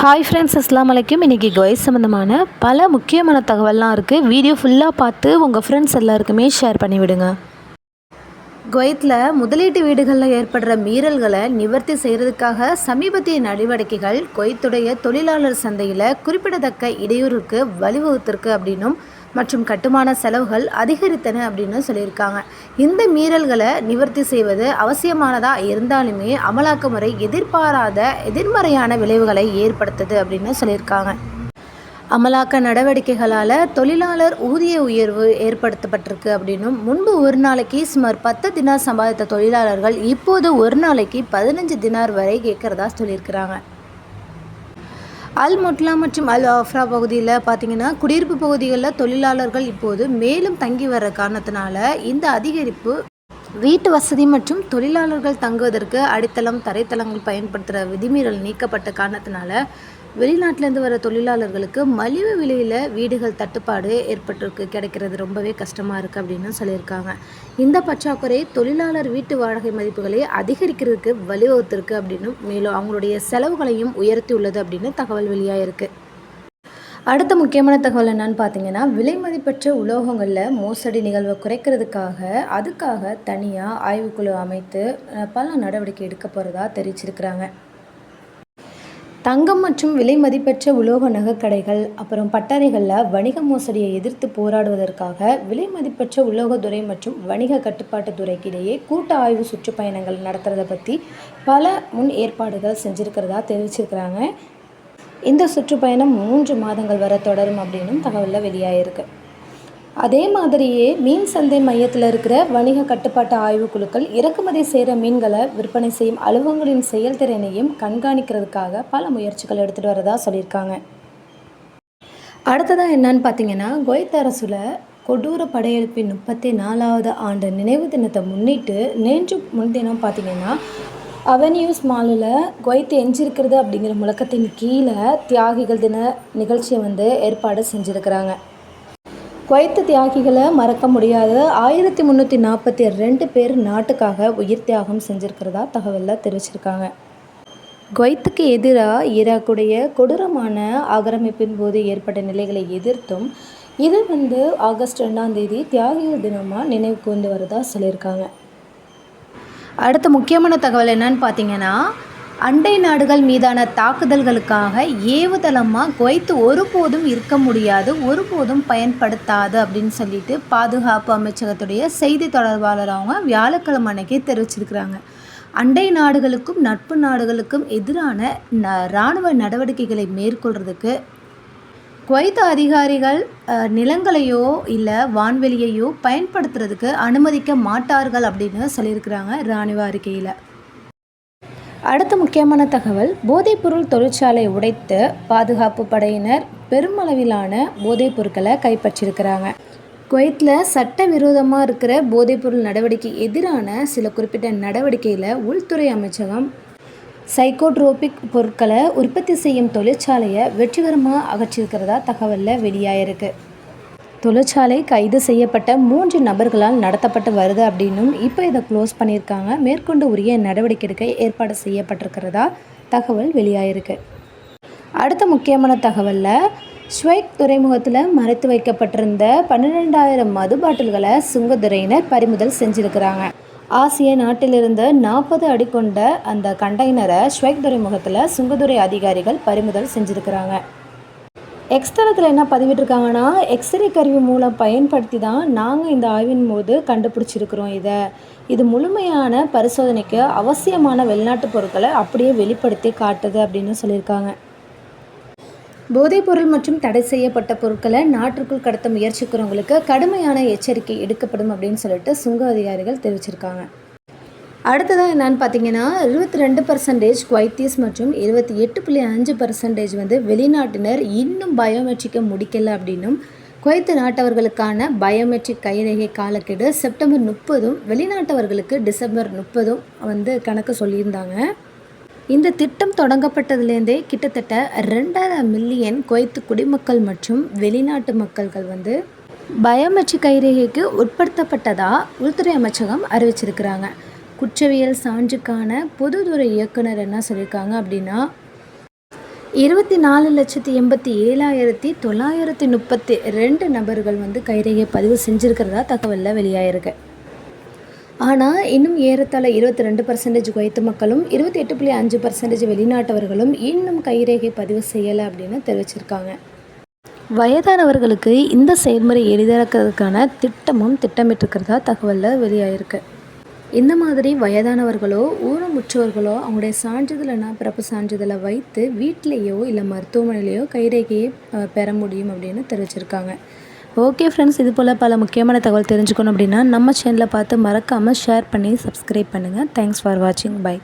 Hi friends அஸ்லாம் வலைக்கும் இன்றைக்கி குவைத் சம்மந்தமான பல முக்கியமான தகவல்லாம் இருக்குது வீடியோ ஃபுல்லாக பார்த்து உங்கள் ஃப்ரெண்ட்ஸ் எல்லாருக்குமே ஷேர் பண்ணிவிடுங்க குவைத்தில் முதலீட்டு வீடுகளில் ஏற்படுற மீறல்களை நிவர்த்தி செய்கிறதுக்காக சமீபத்திய நடவடிக்கைகள் குவைத்துடைய தொழிலாளர் சந்தையில் குறிப்பிடத்தக்க இடையூறுக்கு வழிவகுத்திருக்கு அப்படின்னும் மற்றும் கட்டுமான செலவுகள் அதிகரித்தன அப்படின்னு சொல்லியிருக்காங்க. இந்த மீறல்களை நிவர்த்தி செய்வது அவசியமானதாக இருந்தாலுமே அமலாக்க முறை எதிர்பாராத எதிர்மறையான விளைவுகளை ஏற்படுத்துது அப்படின்னு சொல்லியிருக்காங்க. அமலாக்க நடவடிக்கைகளால் தொழிலாளர் ஊதிய உயர்வு ஏற்படுத்தப்பட்டிருக்கு அப்படின்னும் முன்பு ஒரு நாளைக்கு சுமார் பத்து தினார் சம்பாதித்த தொழிலாளர்கள் இப்போது ஒரு நாளைக்கு பதினஞ்சு தினார் வரை கேட்குறதா சொல்லியிருக்கிறாங்க. அல் முட்லா மற்றும் அல் ஆஃப்ரா பகுதியில் பார்த்தீங்கன்னா குடியிருப்பு பகுதிகளில் தொழிலாளர்கள் இப்போது மேலும் தங்கி வர்ற காரணத்தினால இந்த அதிகரிப்பு வீட்டு வசதி மற்றும் தொழிலாளர்கள் தங்குவதற்கு அடித்தளம் தரைத்தளங்கள் பயன்படுத்துகிற விதிமீறல் நீக்கப்பட்ட காரணத்தினால வெளிநாட்டிலேருந்து வர தொழிலாளர்களுக்கு மலிவு விலையில் வீடுகள் தட்டுப்பாடு ஏற்பட்டிருக்கு. கிடைக்கிறது ரொம்பவே கஷ்டமாக இருக்குது அப்படின்னு சொல்லியிருக்காங்க. இந்த பற்றாக்குறை தொழிலாளர் வீட்டு வாடகை மதிப்புகளை அதிகரிக்கிறதுக்கு வழிவகுத்திருக்கு அப்படின்னு மேலும் அவங்களுடைய செலவுகளையும் உயர்த்தி உள்ளது அப்படின்னு தகவல் வெளியாகிருக்கு அடுத்த முக்கியமான தகவல் என்னன்னு பார்த்தீங்கன்னா விலை மதிப்பற்ற உலோகங்களில் மோசடி நிகழ்வை குறைக்கிறதுக்காக அதுக்காக தனியாக ஆய்வுக்குழு அமைத்து பல நடவடிக்கை எடுக்க போகிறதா தெரிவிச்சிருக்கிறாங்க. தங்கம் மற்றும் விலை மதிப்பற்ற உலோக நகைக்கடைகள் அப்புறம் பட்டறைகளில் வணிக மோசடியை எதிர்த்து போராடுவதற்காக விலை மதிப்பற்ற உலோகத்துறை மற்றும் வணிக கட்டுப்பாட்டு துறைக்கிடையே கூட்ட ஆய்வு சுற்றுப்பயணங்கள் நடத்துகிறத பற்றி பல முன் ஏற்பாடுகள் செஞ்சுருக்கிறதா தெரிவிச்சிருக்கிறாங்க. இந்த சுற்றுப்பயணம் மூன்று மாதங்கள் வரை தொடரும் அப்படின்னும் தகவலில் வெளியாகிருக்கு அதே மாதிரியே மீன் சந்தை மையத்தில் இருக்கிற வணிக கட்டுப்பாட்டு ஆய்வுக்குழுக்கள் இறக்குமதி செய்கிற மீன்களை விற்பனை செய்யும் அலுவலகங்களின் செயல்திறனையும் கண்காணிக்கிறதுக்காக பல முயற்சிகள் எடுத்துகிட்டு வரதா சொல்லியிருக்காங்க. அடுத்ததாக என்னன்னு பார்த்தீங்கன்னா குவைத் அரசுல கொடூர படையெடுப்பின் முப்பத்தி நாலாவது ஆண்டு நினைவு தினத்தை முன்னிட்டு நேற்று முன்தினம் பார்த்தீங்கன்னா அவென்யூஸ் மாலில் குவைத்து எஞ்சிருக்கிறது அப்படிங்கிற முழக்கத்தின் கீழே தியாகிகள் தின நிகழ்ச்சியை வந்து ஏற்பாடு செஞ்சுருக்கிறாங்க. குவைத்து தியாகிகளை மறக்க முடியாத ஆயிரத்தி முந்நூற்றி நாற்பத்தி ரெண்டு பேர் நாட்டுக்காக உயிர் தியாகம் செஞ்சுருக்கிறதா தகவலில் தெரிவிச்சிருக்காங்க. குவைத்துக்கு எதிராக ஈராக்குடைய கொடூரமான ஆக்கிரமிப்பின் போது ஏற்பட்ட நிலைகளை எதிர்த்தும் இது வந்து ஆகஸ்ட் ரெண்டாம் தேதி தியாகிகள் தினமாக நினைவு வந்து வரதா சொல்லியிருக்காங்க. அடுத்த முக்கியமான தகவல் என்னன்னு பார்த்தீங்கன்னா அண்டை நாடுகள் மீதான தாக்குதல்களுக்காக ஏவுதளமாக குவைத்து ஒருபோதும் இருக்க முடியாது ஒருபோதும் பயன்படுத்தாது அப்படின்னு சொல்லிட்டு பாதுகாப்பு அமைச்சகத்துடைய செய்தி தொடர்பாளர் அவங்க வியாழக்கிழமை அன்னைக்கு தெரிவிச்சிருக்கிறாங்க. அண்டை நாடுகளுக்கும் நட்பு நாடுகளுக்கும் எதிரான ந இராணுவ நடவடிக்கைகளை மேற்கொள்கிறதுக்கு குவைத் அதிகாரிகள் நிலங்களையோ இல்லை வான்வெளியையோ பயன்படுத்துறதுக்கு அனுமதிக்க மாட்டார்கள் அப்படின்னு சொல்லியிருக்கிறாங்க இராணுவ அறிக்கையில். அடுத்த முக்கியமான தகவல் போதைப்பொருள் தொழிற்சாலை உடைத்து பாதுகாப்பு படையினர் பெருமளவிலான போதைப் பொருட்களை கைப்பற்றியிருக்கிறாங்க. குவைத்தில் சட்டவிரோதமாக இருக்கிற போதைப்பொருள் நடவடிக்கை எதிரான சில குறிப்பிட்ட நடவடிக்கையில் உள்துறை அமைச்சகம் சைக்கோட்ரோபிக் பொருட்களை உற்பத்தி செய்யும் தொழிற்சாலையை வெற்றிகரமாக அகற்றியிருக்கிறதா தகவலில் வெளியாயிருக்கு. தொழிற்சாலை கைது செய்யப்பட்ட மூன்று நபர்களால் நடத்தப்பட்டு வருது அப்படின்னும் இப்போ இதை க்ளோஸ் பண்ணியிருக்காங்க. மேற்கொண்டு உரிய நடவடிக்கை எடுக்க ஏற்பாடு செய்யப்பட்டிருக்கிறதா தகவல் வெளியாயிருக்கு. அடுத்த முக்கியமான தகவலில் ஸ்வைக் துறைமுகத்தில் மறைத்து வைக்கப்பட்டிருந்த பன்னிரெண்டாயிரம் மது பாட்டில்களை சுங்கத்துறையினர் பறிமுதல் செஞ்சுருக்கிறாங்க. ஆசிய நாட்டிலிருந்து நாற்பது அடி கொண்ட அந்த கண்டெய்னரை ஸ்வைக் துறைமுகத்தில் சுங்கத்துறை அதிகாரிகள் பறிமுதல் செஞ்சுருக்கிறாங்க. எக்ஸ்தலத்தில் என்ன பதிவிட்டிருக்காங்கன்னா எக்ஸ்ரே கருவி மூலம் பயன்படுத்தி தான் நாங்கள் இந்த ஆய்வின் போது கண்டுபிடிச்சிருக்கிறோம் இதை. இது முழுமையான பரிசோதனைக்கு அவசியமான வெளிநாட்டு பொருட்களை அப்படியே வெளிப்படுத்தி காட்டுது அப்படின்னு சொல்லியிருக்காங்க. போதைப்பொருள் மற்றும் தடை செய்யப்பட்ட பொருட்களை நாட்டிற்குள் கடத்த முயற்சிக்கிறவங்களுக்கு கடுமையான எச்சரிக்கை எடுக்கப்படும் அப்படின்னு சொல்லிட்டு சுங்க அதிகாரிகள் தெரிவிச்சிருக்காங்க. அடுத்ததாக என்னென்னு பார்த்தீங்கன்னா இருபத்தி ரெண்டு பர்சன்டேஜ் குவைத்தீஸ் மற்றும் இருபத்தி எட்டு புள்ளி அஞ்சு பர்சன்டேஜ் வந்து வெளிநாட்டினர் இன்னும் பயோமெட்ரிக்கை முடிக்கலை அப்படின்னும் குவைத்து நாட்டவர்களுக்கான பயோமெட்ரிக் கைரேகை காலக்கெடு செப்டம்பர் முப்பதும் வெளிநாட்டவர்களுக்கு டிசம்பர் முப்பதும் வந்து கணக்கு சொல்லியிருந்தாங்க. இந்த திட்டம் தொடங்கப்பட்டதுலேருந்தே கிட்டத்தட்ட ரெண்டரை மில்லியன் குவைத்து குடிமக்கள் மற்றும் வெளிநாட்டு மக்கள்கள் வந்து பயோமெட்ரிக் கைரேகைக்கு உட்படுத்தப்பட்டதாக உள்துறை அமைச்சகம் அறிவிச்சிருக்கிறாங்க. குற்றவியல் சான்றுக்கான பொதுத்துறை இயக்குனர் என்ன சொல்லியிருக்காங்க அப்படின்னா இருபத்தி நாலு லட்சத்தி எண்பத்தி ஏழாயிரத்தி தொள்ளாயிரத்தி முப்பத்தி ரெண்டு நபர்கள் வந்து கைரேகை பதிவு செஞ்சுருக்கிறதா தகவலில் வெளியாயிருக்கு. ஆனால் இன்னும் ஏறத்தாழ இருபத்தி ரெண்டு பர்சன்டேஜ் குவைத்து மக்களும் இருபத்தி எட்டு புள்ளி அஞ்சு பர்சன்டேஜ் வெளிநாட்டவர்களும் இன்னும் கைரேகை பதிவு செய்யலை அப்படின்னு தெரிவிச்சிருக்காங்க. வயதானவர்களுக்கு இந்த செயல்முறை எளிதாக்கிறதுக்கான திட்டமும் திட்டமிட்டிருக்கிறதா தகவலில் வெளியாயிருக்கு. இந்த மாதிரி வயதானவர்களோ ஊனமுற்றவர்களோ அவங்களுடைய சான்றிதழ்னா பிறப்பு சான்றிதழை வைத்து வீட்டிலேயோ இல்லை மருத்துவமனையிலையோ கைரேகையை பெற முடியும் அப்படின்னு தெரிவிச்சிருக்காங்க. ஓகே ஃப்ரெண்ட்ஸ் இது போல் பல முக்கியமான தகவல் தெரிஞ்சுக்கணும் அப்படின்னா நம்ம சேனலை பார்த்து மறக்காமல் ஷேர் பண்ணி சப்ஸ்கிரைப் பண்ணுங்கள் தேங்க்ஸ் ஃபார் வாட்சிங் பை